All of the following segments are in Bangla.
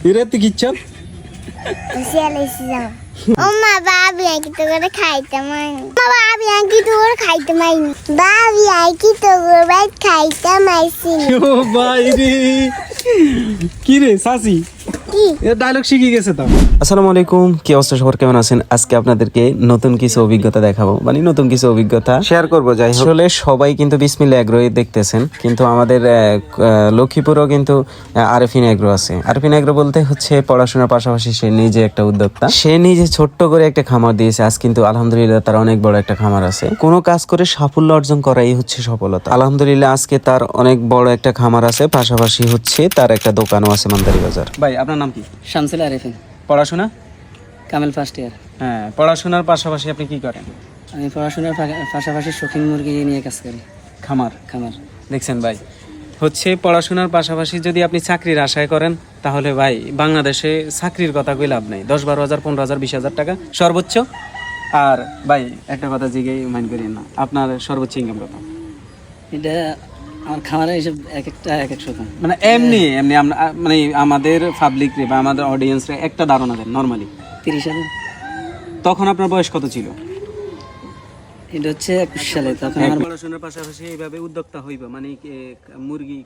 এরে তুই কিচ্ছা ওমা বাবি আই কি তোর খাইতে মাইনি বাবি আই কি তোর খাইতে মাইনি বাবি আই কি তোর বাইট রে কি কি? এ ডায়লগ শিখে গেছে তো। আসসালামু আলাইকুম কি অবস্থা সবার? কেমন আছেন? আজকে আপনাদেরকে নতুন কিছু অভিজ্ঞতা দেখাবো। মানে নতুন কিছু অভিজ্ঞতা। শেয়ার করব যাই হোক। আসলে সবাই কিন্তু বিসমিল্লা এগ্রো দেখতেছেন কিন্তু আমাদের আহ, আহ, লক্ষ্মীপুরও কিন্তু আরফিন এগ্রো আছে। আরফিন এগ্রো বলতে হচ্ছে পড়াশোনার পাশাপাশি সে নিজে একটা উদ্যোক্তা। সে নিজে ছোট্ট করে একটা খামার দিয়েছে। আজ কিন্তু আলহামদুলিল্লাহ তার অনেক বড় একটা খামার আছে। কোনো কাজ করে সাফল্য অর্জন করাই হচ্ছে সফলতা। আলহামদুলিল্লাহ আজকে তার অনেক বড় একটা খামার আছে। পাশাপাশি হচ্ছে তার একটা দোকানও আছে মান্দারি বাজার ভাই আপনার নাম কি? শামসুল আরিফিন পড়াশোনা? কামেল ফার্স্ট ইয়ার হ্যাঁ পড়াশোনার পাশাপাশি আপনি কি করেন? আমি পড়াশোনার পাশাপাশি শৌখিন মুরগি নিয়ে কাজ করি। খামার? খামার। দেখছেন ভাই হচ্ছে পড়াশোনার পাশাপাশি যদি আপনি চাকরির আশায় করেন তাহলে ভাই বাংলাদেশে চাকরির কথা কই লাভ নাই। দশ বারো হাজার পনেরো হাজার বিশ হাজার টাকা সর্বোচ্চ। আর ভাই একটা কথা জিগেই মাইন্ড করিয়েন না আপনার সর্বোচ্চ ইনকাম কত? এটা আমার খামারের হিসেব এক একটা এক এক শতাংশ মানে এমনি এমনি আমরা মানে আমাদের পাবলিক রে বা আমাদের অডিয়েন্স রে একটা ধারণা দেন নর্মালি তিরিশ হাজার। তখন আপনার বয়স কত ছিল? এটা হচ্ছে একুশ সালে তখন আমার পড়াশোনার পাশাপাশি এইভাবে উদ্যোক্তা হইবা মানে মুরগি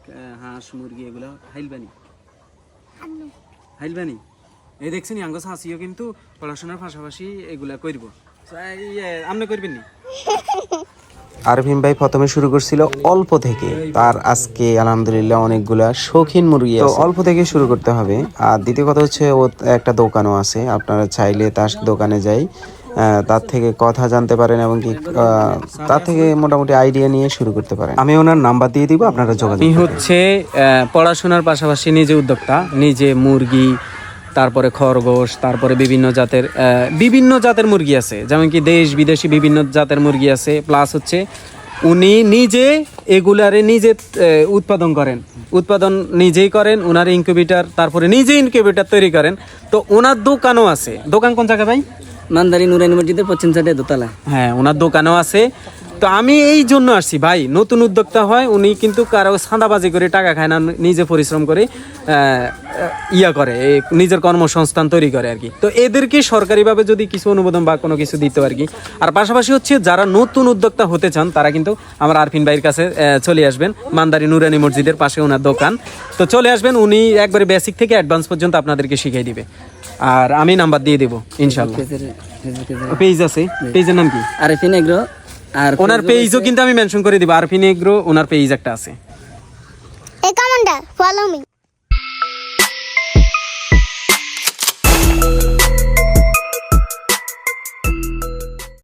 হাঁস মুরগি এগুলো হাইলবানি? হাইলবানি? এই দেখছেন আঙ্গস হাসিও কিন্তু পড়াশোনার পাশাপাশি এগুলা করব আপনি করবেন নি? আরভিন ভাই প্রথমে শুরু করছিল অল্প থেকে। তার আজকে আলহামদুলিল্লাহ অনেকগুলা শৌখিন মুরগি তো অল্প থেকে শুরু করতে হবে। আর দ্বিতীয় কথা হচ্ছে ও একটা দোকানও আছে। আপনারা চাইলে তার দোকানে যাই। আহ, তার থেকে কথা জানতে পারেন এবং কি আহ, তার থেকে মোটামুটি আইডিয়া নিয়ে শুরু করতে পারেন। আমি ওনার নাম্বার দিয়ে দিব আপনারা যোগাযোগ হচ্ছে পড়াশোনার পাশাপাশি নিজে উদ্যোক্তা নিজে মুরগি তারপরে খরগোশ তারপরে বিভিন্ন জাতের বিভিন্ন জাতের মুরগি আছে। যেমন কি দেশ বিদেশি বিভিন্ন জাতের মুরগি আছে। প্লাস হচ্ছে উনি নিজে এগুলারে নিজে উৎপাদন করেন। উৎপাদন নিজেই করেন ওনার ইনকিউবেটার তারপরে নিজে ইনকিউবেটার তৈরি করেন। তো ওনার দোকানও আছে। দোকান কোন জায়গায় ভাই? মান্দারি নুরানি মসজিদের পশ্চিম সাইডে দোতলা। হ্যাঁ ওনার দোকানও আছে। তো আমি এই জন্য আসছি। ভাই নতুন উদ্যোক্তা হয় উনি কিন্তু কারও সাদাবাজি করে টাকা খায় না নিজে পরিশ্রম করে ইয়া করে নিজের কর্মসংস্থান তৈরি করে আর কি। তো এদেরকে সরকারিভাবে যদি কিছু অনুমোদন বা কোনো কিছু দিতে আর কি। আর পাশাপাশি হচ্ছে যারা নতুন উদ্যোক্তা হতে চান তারা কিন্তু আমার আরফিন ভাইয়ের কাছে চলে আসবেন মান্দারি নুরানি মসজিদের পাশে ওনার দোকান। তো চলে আসবেন উনি একবারে বেসিক থেকে অ্যাডভান্স পর্যন্ত আপনাদেরকে শিখিয়ে দিবে। আর আমি নাম্বার দিয়ে দেবো ইনশাল্লাহ পেজ আছে? পেজের নাম কি? আরফিন এগ্রো। আর ওনার পেজও কিন্তু আমি মেনশন করে দিব আরফিন এগ্রো ওনার পেজ একটা আছে। এ কমেন্টটা ফলো মি